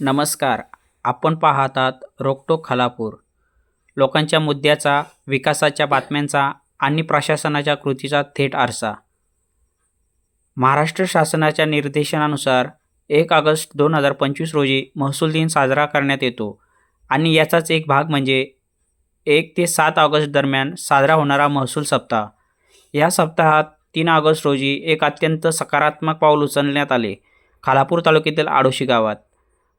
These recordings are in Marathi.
नमस्कार. आपण पाहतात रोकटोक खालापूर. लोकांच्या मुद्द्याचा विकासाच्या बातम्यांचा आणि प्रशासनाच्या कृतीचा थेट आरसा. महाराष्ट्र शासनाच्या निर्देशनानुसार एक ऑगस्ट दोन हजार पंचवीस रोजी महसूल दिन साजरा करण्यात येतो आणि याचाच एक भाग म्हणजे एक ते सात ऑगस्ट दरम्यान साजरा होणारा महसूल सप्ताह. या सप्ताहात तीन ऑगस्ट रोजी एक अत्यंत सकारात्मक पाऊल उचलण्यात आले. खालापूर तालुक्यातील आडोशी गावात.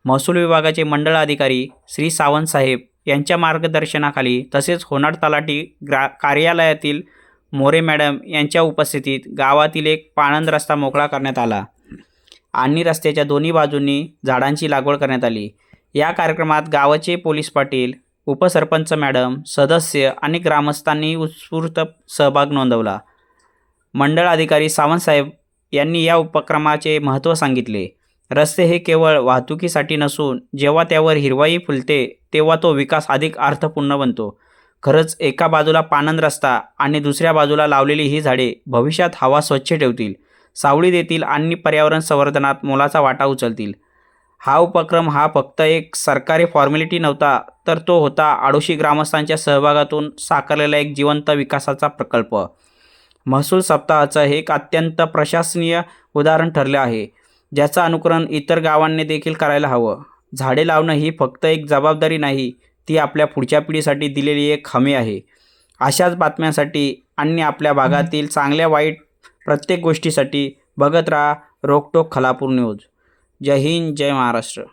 महसूल विभागाचे मंडळ अधिकारी श्री सावंत साहेब यांच्या मार्गदर्शनाखाली तसेच होनाड तलाठी ग्रा कार्यालयातील मोरे मॅडम यांच्या उपस्थितीत गावातील एक पाणंद रस्ता मोकळा करण्यात आला. आणि रस्त्याच्या दोन्ही बाजूंनी झाडांची लागवड करण्यात आली. या कार्यक्रमात गावाचे पोलीस पाटील उपसरपंच मॅडम सदस्य आणि ग्रामस्थांनी उत्स्फूर्त सहभाग नोंदवला. मंडळ अधिकारी सावंतसाहेब यांनी या उपक्रमाचे महत्त्व सांगितले. रस्ते हे केवळ वाहतुकीसाठी नसून जेव्हा त्यावर हिरवाई फुलते तेव्हा तो विकास अधिक अर्थपूर्ण बनतो. खरंच एका बाजूला पानंद रस्ता आणि दुसऱ्या बाजूला लावलेली ही झाडे भविष्यात हवा स्वच्छ ठेवतील. सावळी देतील आणि पर्यावरण संवर्धनात मोलाचा वाटा उचलतील. हा उपक्रम हा फक्त एक सरकारी फॉर्मॅलिटी नव्हता तर तो होता आडोशी ग्रामस्थांच्या सहभागातून साकारलेला एक जिवंत विकासाचा प्रकल्प. महसूल सप्ताहाचं हे एक अत्यंत प्रशासनीय उदाहरण ठरले आहे. ज्याचं अनुकरण इतर गावांनी देखील करायला हवं. झाडे लावणं ही फक्त एक जबाबदारी नाही ती आपल्या पुढच्या पिढीसाठी दिलेली एक हमी आहे. अशाच बातम्यांसाठी आणि आपल्या भागातील चांगल्या वाईट प्रत्येक गोष्टीसाठी बघत राहा रोकटोक खलापूर न्यूज. जय हिंद जय महाराष्ट्र.